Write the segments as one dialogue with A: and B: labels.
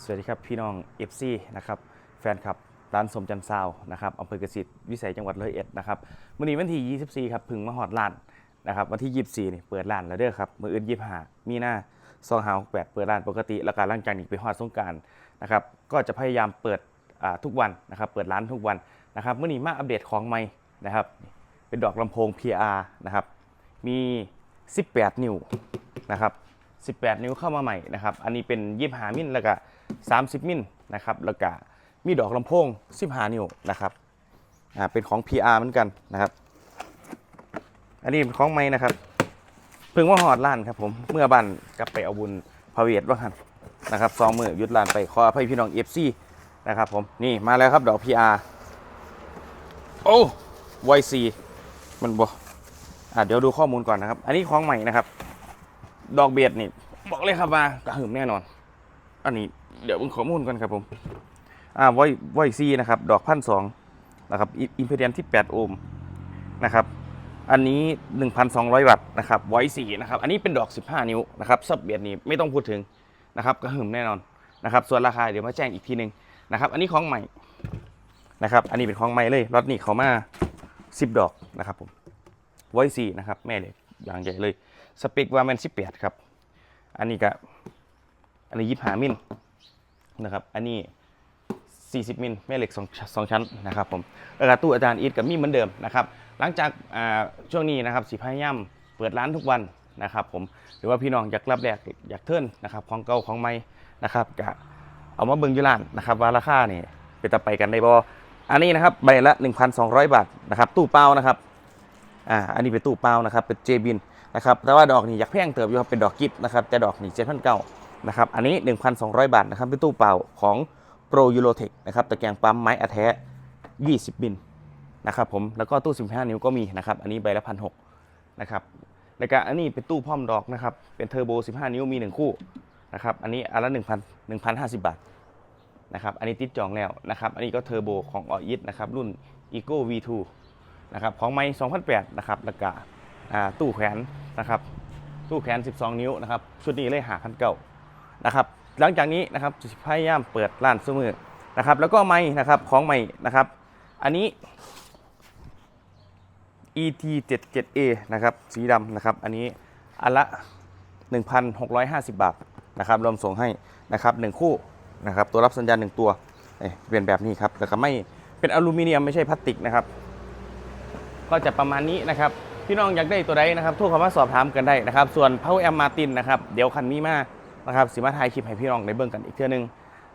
A: สวัสดีครับพี่น้อง FC นะครับแฟนคลับร้านสมจันทร์ซาวนะครับอำเภอกสิทธิ์วิสัยจังหวัดร้อยเอ็ดนะครับวันนี้วันที่ 24 ครับพึ่งมาหอดร้านนะครับวันที่ 24นี่เปิดร้านแล้วเด้อครับมืออื่น25มีหน้าซองหาวแปดเปิดร้านปกติแล้วก็หลังจากนี้ไปหอดสงการนะครับก็จะพยายามเปิดทุกวันนะครับเปิดร้านทุกวันนะครับเมื่อนี้มาอัปเดตของใหม่นะครับเป็นดอกลำโพง PR นะครับมี 18 นิ้วนะครับ 18 นิ้วเข้ามาใหม่นะครับอันนี้เป็น25มิลแล้วก็30 มิลนะครับแล้วก็มีดอกลำโพง 15 นิ้วนะครับอ่าเป็นของ PR เหมือนกันนะครับ อันนี้เป็นของไม้นะครับเพิ่งว่าหอดล้านครับผมเมื่อบันกลับไปเอาบุญพระเวทว่าหันนะครับซองมือยุดลานไปขออภัยพี่น้อง FC นะครับผมนี่มาแล้วครับดอก PR โอ้ไวซีมันบ่อ่าเดี๋ยวดูข้อมูลก่อนนะครับ อันนี้ของใหม่นะครับ ดอกเบียดนี่บอกเลยครับว่ากระหึ่มแน่นอน อันนี้เดี๋ยวผมขอมูลก่อนครับผม อ่าไวไวซีนะครับ ดอกพันสองนะครับอิมเพเรียนที่ 8 โอห์มนะครับ อันนี้ 1,200 วัตต์นะครับไวซีนะครับ อันนี้เป็นดอก 15 นิ้วนะครับซับเบียดนี่ไม่ต้องพูดถึงนะครับกระหึ่มแน่นอนนะครับส่วนราคาเดี๋ยวมาแจ้งอีกทีหนึงนะครับ อันนี้ของใหม่นะครับ อันนี้เป็นของใหม่เลยรถนี่เขามา 10 ดอกนะครับผมไวซีนะครับแม่เล็กอย่างใหญ่เลย สเปคว่ามัน18ครับ อันนี้ก็อันนี้25มิลนะครับ อันนี้ 40 มิลแม่เหล็กสองสองชั้นนะครับผมแล้วก็ตู้อาจารย์อีทกับมีเหมือนเดิมนะครับ หลังจากช่วงนี้นะครับสิพยายามเปิดร้านทุกวันนะครับผม หรือว่าพี่น้องอยากรับแลกอยากเทิร์นนะครับของเก่าของใหม่นะครับก็เอามาเบิ่งยู่ร้านนะครับว่าราคานี่เป็นตะไปกันได้บ่อันนี้นะครับใบละ 1,200 บาทนะครับตู้เปล่านะครับอ่าอันนี้เป็นตู้เปล่านะครับเป็นเจบิน นะครับแต่ว่าดอกนี่อยากแพงเติบอยู่ครับเป็นดอกกิฟต์นะครับแต่ดอกนี่เจ็ดพันเก้านะครับอันนี้ 1,200 บาทนะครับเป็นตู้เปล่าของ Pro Eurotech นะครับตะแกรงปั๊มไม้อะแท้ 20 บินนะครับผมแล้วก็ตู้ 15 นิ้วก็มีนะครับอันนี้ใบละพันหนะครับแล้วก็อันนี้เป็นตู้พ่อมดอกนะครับเป็นเทอร์โบ 15 นิ้วมี 1 คู่นะครับอันนี้อันละ1,000 1,050 บาทนะครับอันนี้ติดจองแล้วนะครับอันนี้ก็เทอร์โบของออยินะครับรุ่น Eco V2 นะครับของไม้2008นะครับแล้วก็อ่า ตู้แขวนนะครับตู้แขวน 12 นิ้วนะครับชุดนี้เลยหาพันเก่านะครับหลังจากนี้นะครับจะพยายามเปิดร้านซื้อมือนะครับแล้วก็ไม้นะครับของไม้นะครับ อันนี้ ET77A นะครับสีดำนะครับอันนี้อันละ 1,650 บาทนะครับรวมส่งให้นะครับหนึ่งคู่นะครับตัวรับสัญญาณหนึ่งตัวเอ้ยเป็นแบบนี้ครับแล้วก็ไม่เป็นอลูมิเนียมไม่ใช่พลาสติกนะครับ ก็จะประมาณนี้นะครับ พี่น้องอยากได้ตัวใดนะครับโทรเข้ามาสอบถามกันได้นะครับ ส่วน Power Amp Martin นะครับเดี๋ยวคันนี้มานะครับสิมาถ่ายคลิปให้พี่น้องได้เบิ่งกันอีกเทื่อนึง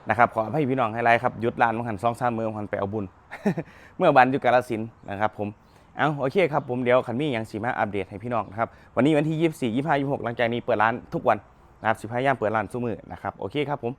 A: นะครับขอให้พี่น้องให้ไลค์ครับหยุดลานมังหันสองสามมืองหันไปเอาบุญ เมื่อบันอยู่กาลสินนะครับผมเอาโอเคครับผมเดี๋ยวคันมีอย่างสีมาอัปเดตให้พี่น้องนะครับวันนี้วันที่ 24 25 26 หลังจากนี้เปิดร้านทุกวันนะครับสิพยายามเปิดร้านสู้มือนะครับโอเคครับผม